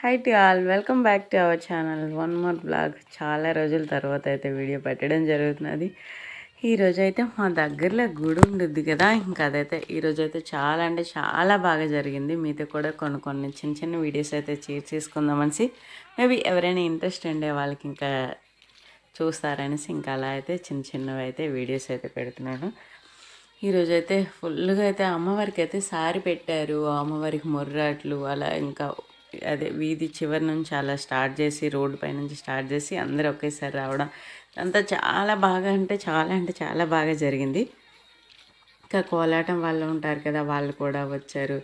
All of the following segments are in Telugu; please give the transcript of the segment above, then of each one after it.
Hi to all welcome back to our channel one more blog చాలా రోజుల తర్వాత అయితే వీడియో పెట్టడం జరుగుతున్నది. ఈరోజు అయితే మా దగ్గరలో గుడి ఉండుద్ది కదా. ఇంకా అదైతే ఈరోజు అయితే చాలా అంటే చాలా బాగా జరిగింది. మీతో కూడా కొన్ని కొన్ని చిన్న చిన్న వీడియోస్ అయితే షేర్ చేసుకుందామనేసి మేబీ ఎవరైనా ఇంట్రెస్ట్ ఉండే వాళ్ళకి ఇంకా చూస్తారనేసి ఇంకా అలా అయితే చిన్న చిన్నవి అయితే వీడియోస్ అయితే పెడుతున్నాను. ఈరోజు అయితే ఫుల్గా అయితే అమ్మవారికి అయితే సారీ పెట్టారు. అమ్మవారికి ముర్రాట్లు అలా ఇంకా అదే వీధి చివరి నుంచి అలా స్టార్ట్ చేసి రోడ్డు పై నుంచి స్టార్ట్ చేసి అందరూ ఒకేసారి రావడం అంతా చాలా బాగా అంటే చాలా అంటే చాలా బాగా జరిగింది. ఇంకా కోలాటం వాళ్ళు ఉంటారు కదా వాళ్ళు కూడా వచ్చారు.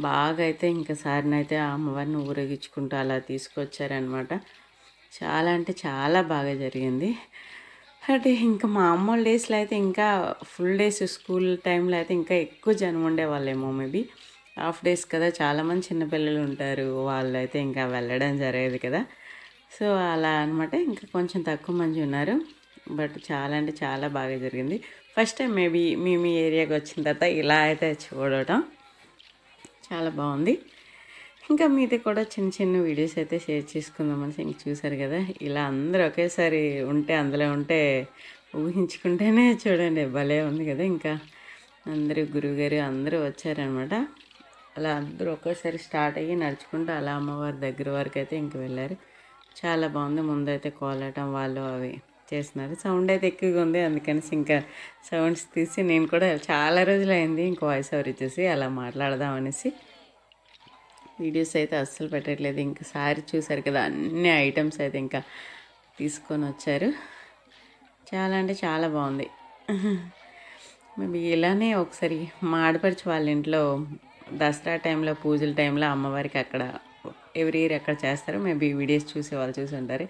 బాగా అయితే ఇంకా సారిని అయితే ఆ అమ్మవారిని ఊరేగించుకుంటూ అలా తీసుకొచ్చారనమాట చాలా అంటే చాలా బాగా జరిగింది. అంటే ఇంకా మా అమ్మ డేస్లో అయితే ఇంకా ఫుల్ డేస్ స్కూల్ టైంలో అయితే ఇంకా ఎక్కువ జనం ఉండేవాళ్ళేమో మేబీ. హాఫ్ డేస్ కదా చాలామంది చిన్నపిల్లలు ఉంటారు వాళ్ళు అయితే ఇంకా వెళ్ళడం జరిగేది కదా. సో అలా అనమాట ఇంకా కొంచెం తక్కువ మంది ఉన్నారు. బట్ చాలా అంటే చాలా బాగా జరిగింది. ఫస్ట్ టైం మేబీ మీ మీ ఏరియాకి వచ్చిన తర్వాత ఇలా అయితే చూడటం చాలా బాగుంది. ఇంకా మీది కూడా చిన్న చిన్న వీడియోస్ అయితే షేర్ చేసుకుందామని ఇంక చూసారు కదా. ఇలా అందరూ ఒకేసారి ఉంటే అందులో ఉంటే ఊహించుకుంటేనే చూడండి భలే ఉంది కదా. ఇంకా అందరూ గురువుగారు అందరూ వచ్చారనమాట అలా అందరూ ఒకేసారి స్టార్ట్ అయ్యి నడుచుకుంటూ అలా అమ్మవారి దగ్గర వరకు అయితే ఇంక వెళ్ళారు. చాలా బాగుంది. ముందైతే కోలాటం వాళ్ళు అవి చేస్తున్నారు. సౌండ్ అయితే ఎక్కువగా ఉంది. అందుకని ఇంకా సౌండ్స్ తీసి నేను కూడా చాలా రోజులు అయింది ఇంకో వాయిస్ ఓవర్ ఇచ్చేసి అలా మాట్లాడదాం అనేసి. వీడియోస్ అయితే అస్సలు పెట్టట్లేదు. ఇంకా సారీ చూసారు కదా అన్ని ఐటమ్స్ అయితే ఇంకా తీసుకొని వచ్చారు. చాలా అంటే చాలా బాగుంది. మేబీ ఇలానే ఒకసారి మా ఆడపడిచి వాళ్ళ ఇంట్లో దసరా టైంలో పూజల టైంలో అమ్మవారికి అక్కడ ఎవ్రీ ఇయర్ అక్కడ చేస్తారు మేబీ వీడియోస్ చూసే వాళ్ళు చూసి ఉంటారు.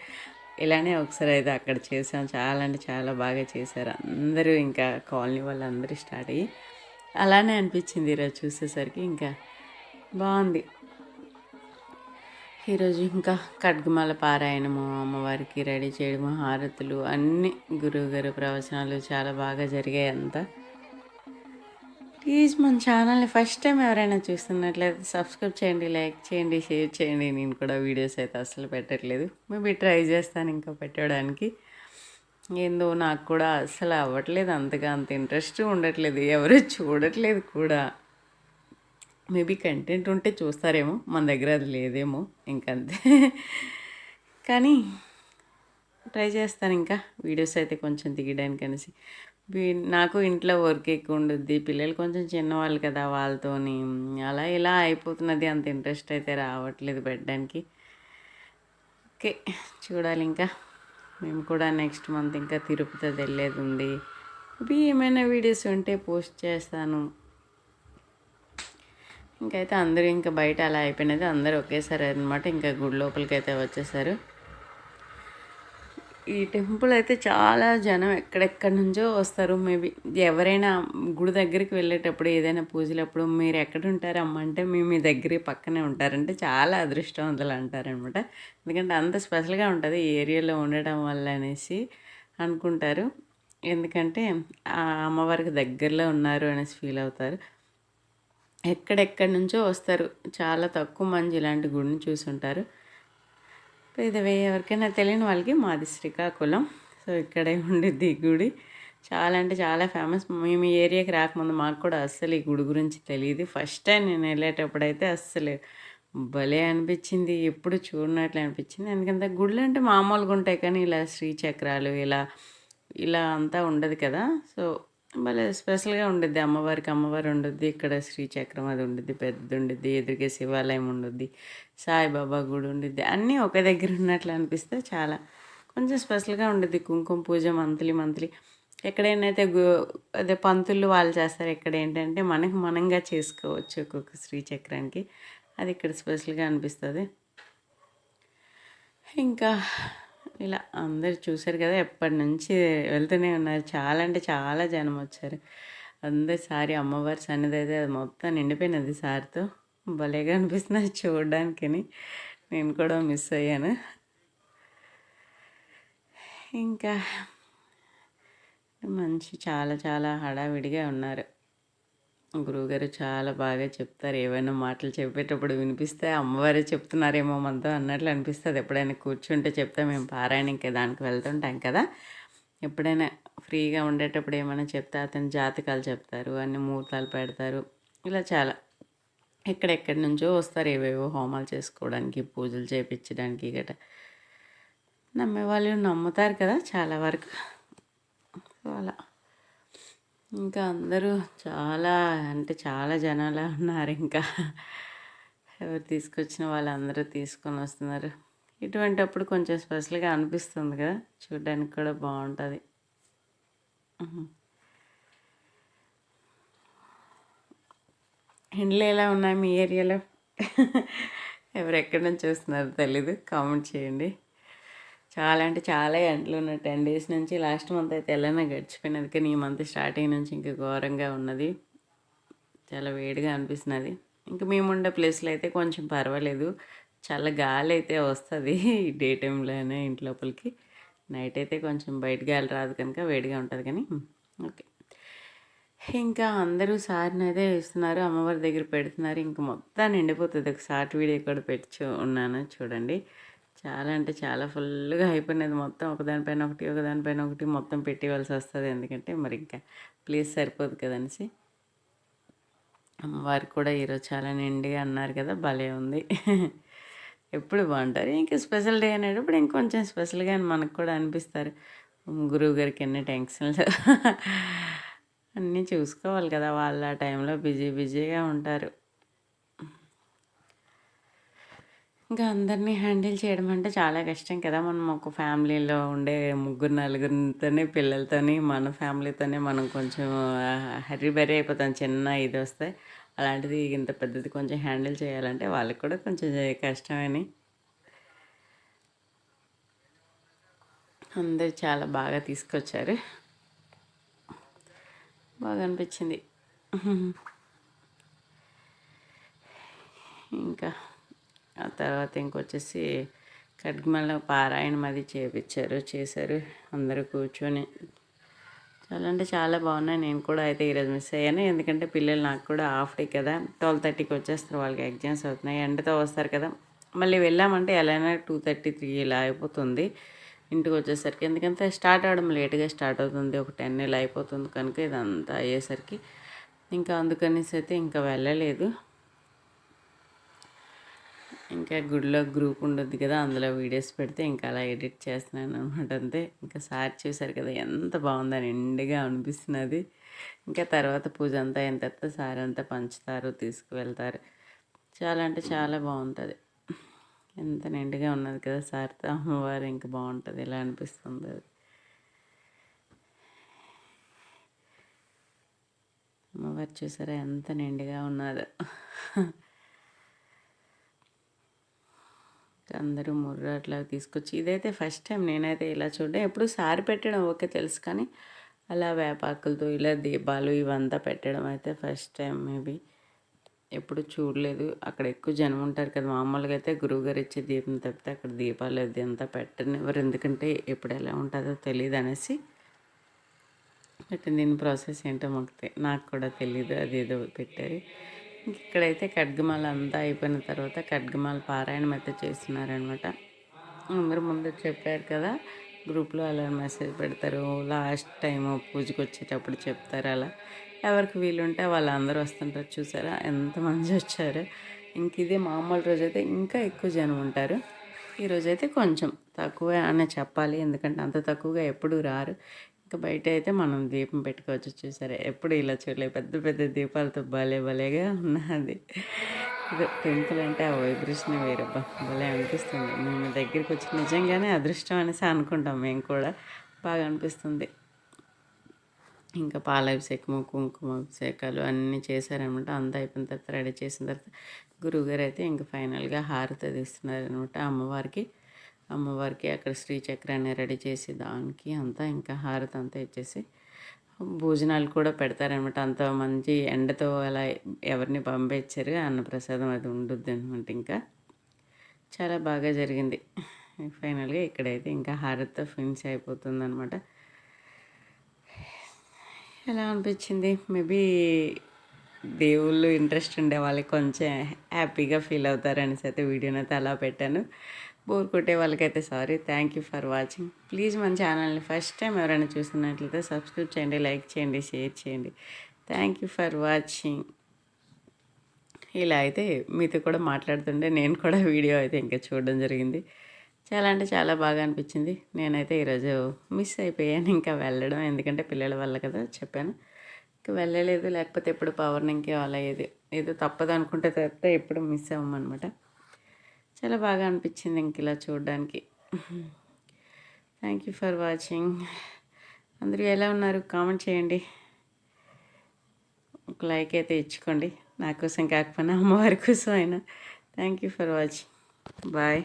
ఇలానే ఒకసారి అయితే అక్కడ చేసాం చాలా అంటే చాలా బాగా చేశారు. అందరూ ఇంకా కాలనీ వాళ్ళు అందరూ స్టార్ట్ అయ్యి అలానే అనిపించింది ఈరోజు చూసేసరికి. ఇంకా బాగుంది. ఈరోజు ఇంకా ఖడ్గమాల పారాయణము అమ్మవారికి రెడీ చేయడము హారతులు అన్నీ గురువుగారు ప్రవచనాలు చాలా బాగా జరిగాయి అంతా ప్లీజ్ మన ఛానల్ని ఫస్ట్ టైం ఎవరైనా చూస్తున్నట్లయితే సబ్స్క్రైబ్ చేయండి లైక్ చేయండి షేర్ చేయండి. నేను కూడా వీడియోస్ అయితే అసలు పెట్టట్లేదు. మేబీ ట్రై చేస్తాను ఇంకా పెట్టడానికి. ఏందో నాకు కూడా అసలు అవ్వట్లేదు అంతగా అంత ఇంట్రెస్ట్ ఉండట్లేదు. ఎవరు చూడట్లేదు కూడా. మేబీ కంటెంట్ ఉంటే చూస్తారేమో మన దగ్గర అది లేదేమో ఇంకంతే. కానీ ట్రై చేస్తాను ఇంకా. వీడియోస్ అయితే కొంచెం దిగడానికి అనేసి నాకు ఇంట్లో వర్క్ ఎక్కువ ఉండుద్ది. పిల్లలు కొంచెం చిన్నవాళ్ళు కదా వాళ్ళతోని. అలా ఇలా అయిపోతున్నది. అంత ఇంట్రెస్ట్ అయితే రావట్లేదు పెట్టడానికి. ఓకే చూడాలి ఇంకా. మేము కూడా నెక్స్ట్ మంత్ ఇంకా తిరుపతి వెళ్ళేది ఉంది. ఇవి ఏమైనా వీడియోస్ ఉంటే పోస్ట్ చేస్తాను. ఇంకైతే అందరూ ఇంకా బయట అలా అయిపోయినది. అందరూ ఒకేసారి అనమాట ఇంకా గుడి లోపలికి అయితే వచ్చేసారు. ఈ టెంపుల్ అయితే చాలా జనం ఎక్కడెక్కడి నుంచో వస్తారు. మేబీ ఎవరైనా గుడి దగ్గరికి వెళ్ళేటప్పుడు ఏదైనా పూజలప్పుడు మీరు ఎక్కడ ఉంటారు అమ్మ అంటే మేము మీ దగ్గర పక్కనే ఉంటారంటే చాలా అదృష్టవంతులు అంటారనమాట ఎందుకంటే అంత స్పెషల్గా ఉంటుంది ఈ ఏరియాలో ఉండటం వల్ల అనేసి అనుకుంటారు. ఎందుకంటే ఆ అమ్మవారికి దగ్గరలో ఉన్నారు అనేసి ఫీల్ అవుతారు. ఎక్కడెక్కడి నుంచో వస్తారు. చాలా తక్కువ మంది ఇలాంటి గుడిని చూసి సో ఇది ఎవరికైనా తెలియని వాళ్ళకి మాది శ్రీకాకుళం. సో ఇక్కడే ఉండిద్ది ఈ గుడి చాలా అంటే చాలా ఫేమస్ మేము ఈ ఏరియాకి రాకముందు మాకు కూడా అస్సలు ఈ గుడి గురించి తెలియదు. ఫస్ట్ టైం నేను వెళ్ళేటప్పుడైతే అస్సలు భలే అనిపించింది. ఎప్పుడు చూడనట్లు అనిపించింది. ఎందుకంటే గుళ్ళు అంటే మామూలుగా ఉంటాయి కానీ ఇలా శ్రీచక్రాలు ఇలా ఇలా అంతా ఉండదు కదా. సో భలే స్పెషల్గా ఉండిద్ది. అమ్మవారికి అమ్మవారు ఉండుద్ది. ఇక్కడ శ్రీచక్రం అది ఉండుద్ది. పెద్ద ఉండిద్ది ఎదురుగే శివాలయం ఉండుద్ది. సాయిబాబా గుడి ఉండిద్ది. అన్నీ ఒక దగ్గర ఉన్నట్లు అనిపిస్తే చాలా కొంచెం స్పెషల్గా ఉండిద్ది. కుంకుమ పూజ మంత్లీ మంత్లీ. ఎక్కడైనా అయితే అదే పంతులు వాళ్ళు చేస్తారు. ఇక్కడ ఏంటంటే మనకి మనంగా చేసుకోవచ్చు ఒక్కొక్క శ్రీచక్రానికి. అది ఇక్కడ స్పెషల్గా అనిపిస్తుంది. ఇంకా ఇలా అందరు చూశారు కదా ఎప్పటి నుంచి వెళ్తూనే ఉన్నారు. చాలా అంటే చాలా జనం వచ్చారు. అందరు సారి అమ్మవారి సన్నిధి అయితే అది మొత్తం నిండిపోయినది సార్తో. భలేగా అనిపిస్తున్నది చూడడానికి నేను కూడా మిస్ అయ్యాను. ఇంకా మంచి చాలా చాలా హడావిడిగా ఉన్నారు. గురువుగారు చాలా బాగా చెప్తారు. ఏవైనా మాటలు చెప్పేటప్పుడు వినిపిస్తే అమ్మవారే చెప్తున్నారేమో మనతో అన్నట్లు అనిపిస్తుంది. ఎప్పుడైనా కూర్చుంటే చెప్తే మేము పారాయణ ఇంకా దానికి వెళ్తుంటాం కదా. ఎప్పుడైనా ఫ్రీగా ఉండేటప్పుడు ఏమైనా చెప్తే అతని జాతకాలు చెప్తారు అన్ని ముహూర్తాలు పెడతారు. ఇలా చాలా ఎక్కడెక్కడి నుంచో వస్తారు. ఏవేవో హోమాలు చేసుకోవడానికి పూజలు చేయించడానికి గట నమ్మే వాళ్ళు నమ్ముతారు కదా చాలా వరకు. అలా. ఇంకా అందరూ చాలా అంటే చాలా జనాలు ఉన్నారు ఇంకా. ఎవరు తీసుకొచ్చిన వాళ్ళందరూ తీసుకొని వస్తున్నారు. ఇటువంటి అప్పుడు కొంచెం స్పెషల్గా అనిపిస్తుంది కదా చూడడానికి కూడా బాగుంటుంది. ఇండ్లు ఎలా ఉన్నాయి మీ ఏరియాలో? ఎవరు ఎక్కడి నుంచి చూస్తున్నారు తెలీదు కామెంట్ చేయండి. చాలా అంటే చాలా ఎండలు ఉన్నాయి. టెన్ డేస్ నుంచి లాస్ట్ మంత్ అయితే ఎలానే గడిచిపోయినది. కానీ ఈ మంత్ స్టార్టింగ్ నుంచి ఇంకా ఘోరంగా ఉన్నది. చాలా వేడిగా అనిపిస్తున్నది. ఇంకా మేము ఉండే ప్లేస్లో అయితే కొంచెం పర్వాలేదు. చాలా గాలి అయితే వస్తుంది డే టైంలోనే ఇంటి లోపలికి. నైట్ అయితే కొంచెం బయట గాలి రాదు కనుక వేడిగా ఉంటుంది కానీ ఓకే. ఇంకా అందరూ సార్ని అయితే ఇస్తున్నారు. అమ్మవారి దగ్గర పెడుతున్నారు. ఇంకా మొత్తం నిండిపోతుంది. ఒక షార్ట్ వీడియో కూడా పెట్టి ఉన్నాను. చూడండి. చాలా అంటే చాలా ఫుల్గా అయిపోయినది మొత్తం ఒకదానిపైన ఒకటి ఒకదానిపైన ఒకటి మొత్తం పెట్టివలసి వస్తుంది. ఎందుకంటే మరి ఇంకా ప్లీజ్ సరిపోదు కదనేసి. అమ్మవారికి కూడా ఈరోజు చాలా నిండిగా అన్నారు కదా భలే ఉంది. ఎప్పుడు బాగుంటారు. ఇంకా స్పెషల్ డే అనేటప్పుడు ఇంకొంచెం స్పెషల్గా మనకు కూడా అనిపిస్తారు. గురువు గారికి ఎన్ని టెన్షన్లు అన్నీ చూసుకోవాలి కదా వాళ్ళ టైంలో బిజీ బిజీగా ఉంటారు. ఇంకా అందరినీ హ్యాండిల్ చేయడం అంటే చాలా కష్టం కదా. మనం ఒక ఫ్యామిలీలో ఉండే ముగ్గురు నలుగురితోనే పిల్లలతోని మన ఫ్యామిలీతోనే మనం కొంచెం హర్రీ బరీ అయిపోతాం. చిన్న ఇది వస్తే అలాంటిది ఇంత పెద్దది కొంచెం హ్యాండిల్ చేయాలంటే వాళ్ళకి కూడా కొంచెం కష్టమని. అందరు చాలా బాగా తీసుకొచ్చారు. బాగా అనిపించింది. ఇంకా ఆ తర్వాత ఇంకొచ్చేసి ఖడ్గమల పారాయణం అది చేపించారు చేశారు. అందరూ కూర్చొని. చాలా అంటే చాలా బాగున్నాయి. నేను కూడా అయితే ఈరోజు మిస్ అయ్యాను. ఎందుకంటే పిల్లలు నాకు కూడా హాఫ్ డే కదా. ట్వెల్వ్ థర్టీకి వచ్చేస్తారు. వాళ్ళకి ఎగ్జామ్స్ అవుతున్నాయి. ఎండతో వస్తారు కదా. మళ్ళీ వెళ్ళామంటే ఎలాగైనా టూ థర్టీ త్రీ ఇలా అయిపోతుంది. ఇంటికి వచ్చేసరికి. ఎందుకంటే స్టార్ట్ అవ్వడం లేట్గా స్టార్ట్ అవుతుంది. ఒక టెన్ ఇలా అయిపోతుంది కనుక ఇదంతా అయ్యేసరికి. ఇంకా అందుకనేసి అయితే ఇంకా వెళ్ళలేదు. ఇంకా గుడిలో గ్రూప్ ఉండొద్ది కదా అందులో వీడియోస్ పెడితే ఇంకా అలా ఎడిట్ చేస్తున్నాను అనమాట అంతే. ఇంకా సార్ చూసారు కదా ఎంత బాగుందని నిండుగా అనిపిస్తున్నది. ఇంకా తర్వాత పూజ అంతా అయిన తర్వాత సార్ అంతా పంచుతారు తీసుకువెళ్తారు. చాలా అంటే చాలా బాగుంటుంది. ఎంత నిండుగా ఉన్నది కదా సార్తో అమ్మవారు ఇంకా బాగుంటుంది. ఇలా అనిపిస్తుంది అది. అమ్మవారు చూసారా ఎంత నిండుగా ఉన్నదో. అందరూ ముర్ర అట్లా తీసుకొచ్చి ఇదైతే ఫస్ట్ టైం నేనైతే ఇలా చూడడం. ఎప్పుడు సారి పెట్టడం ఓకే తెలుసు కానీ అలా వేపాకులతో ఇలా దీపాలు ఇవంతా పెట్టడం అయితే ఫస్ట్ టైం మేబీ ఎప్పుడు చూడలేదు. అక్కడ ఎక్కువ జనం ఉంటారు కదా మామూలుగా అయితే గురువుగారు ఇచ్చే దీపం తప్పితే అక్కడ దీపాలు అది అంతా పెట్టనివ్వరు. ఎందుకంటే ఎప్పుడు ఎలా ఉంటుందో తెలియదు అనేసి. బట్ దీని ప్రాసెస్ ఏంటో మాకు నాకు కూడా తెలియదు అది ఏదో పెట్టారు. ఇక్కడైతే ఖడ్గమాల అంతా అయిపోయిన తర్వాత ఖడ్గమాల పారాయణం అయితే చేస్తున్నారనమాట. అందరూ ముందు చెప్పారు కదా గ్రూప్లో అలా మెసేజ్ పెడతారు లాస్ట్ టైం పూజకి వచ్చేటప్పుడు చెప్తారు అలా. ఎవరికి వీలుంటే వాళ్ళందరూ వస్తుంటారు చూసారా? ఎంతమంది వచ్చారు. ఇంక ఇదే మామూలు రోజైతే ఇంకా ఎక్కువ జనం ఉంటారు. ఈరోజైతే కొంచెం తక్కువ అనే చెప్పాలి ఎందుకంటే అంత తక్కువగా ఎప్పుడు రారు. ఇంకా బయట అయితే మనం దీపం పెట్టుకోవచ్చు చూసారా? ఎప్పుడు ఇలా చూడలేదు. పెద్ద పెద్ద దీపాలతో భలే భలేగా ఉన్నది. టెంపుల్ అంటే ఆ వైబ్రేషన్ వేరబ్బా. భలే అనిపిస్తుంది. మేము దగ్గరికి వచ్చి నిజంగానే అదృష్టం అనేసి అనుకుంటాం మేము కూడా. బాగా అనిపిస్తుంది. ఇంకా పాలాభిషేకము కుంకుమ అభిషేకాలు అన్నీ చేశారనమాట. అంతా అయిపోయిన తర్వాత రెడీ చేసిన తర్వాత గురువుగారు అయితే ఇంకా ఫైనల్గా హారతి తీస్తున్నారనమాట అమ్మవారికి. అమ్మవారికి అక్కడ శ్రీచక్రాన్ని రెడీ చేసి దానికి అంతా ఇంకా హారతి అంతా ఇచ్చేసి భోజనాలు కూడా పెడతారనమాట అంత మంచి ఎండతో అలా ఎవరిని పంపించారు అన్నప్రసాదం అది ఉండుద్ది అనమాట ఇంకా. చాలా బాగా జరిగింది. ఫైనల్గా ఇక్కడైతే ఇంకా హారతితో ఫినిష్ అయిపోతుంది అనమాట ఎలా అనిపించింది? మేబీ దేవుళ్ళు ఇంట్రెస్ట్ ఉండే వాళ్ళకి కొంచెం హ్యాపీగా ఫీల్ అవుతారనేసి అయితే వీడియోనైతే అలా పెట్టాను. బోర్ కొట్టే వాళ్ళకైతే sorry. Thank you for watching please మన ఛానల్ని ఫస్ట్ టైం ఎవరైనా చూస్తున్నట్లయితే సబ్స్క్రైబ్ చేయండి లైక్ చేయండి షేర్ చేయండి. థ్యాంక్ యూ ఫర్ వాచింగ్ ఇలా అయితే మీతో కూడా మాట్లాడుతుంటే నేను కూడా వీడియో అయితే ఇంకా చూడడం జరిగింది. చాలా అంటే చాలా బాగా అనిపించింది. నేనైతే ఈరోజు మిస్ అయిపోయాను ఇంకా వెళ్ళడం ఎందుకంటే పిల్లల వల్ల కదా చెప్పాను. ఇంకా వెళ్ళలేదు లేకపోతే ఎప్పుడు పవర్ ఇంకే అలా ఏది ఏదో తప్పదు అనుకుంటే తప్పితే ఎప్పుడు మిస్ అవ్వమన్నమాట. చాలా బాగా అనిపించింది ఇంక ఇలా చూడడానికి. థ్యాంక్ యూ ఫర్ వాచింగ్ అందరూ ఎలా ఉన్నారు? కామెంట్ చేయండి. ఒక లైక్ అయితే ఇచ్చుకోండి. నా కోసం కాకపోయినా అమ్మవారి కోసం అయినా. Thank you for watching bye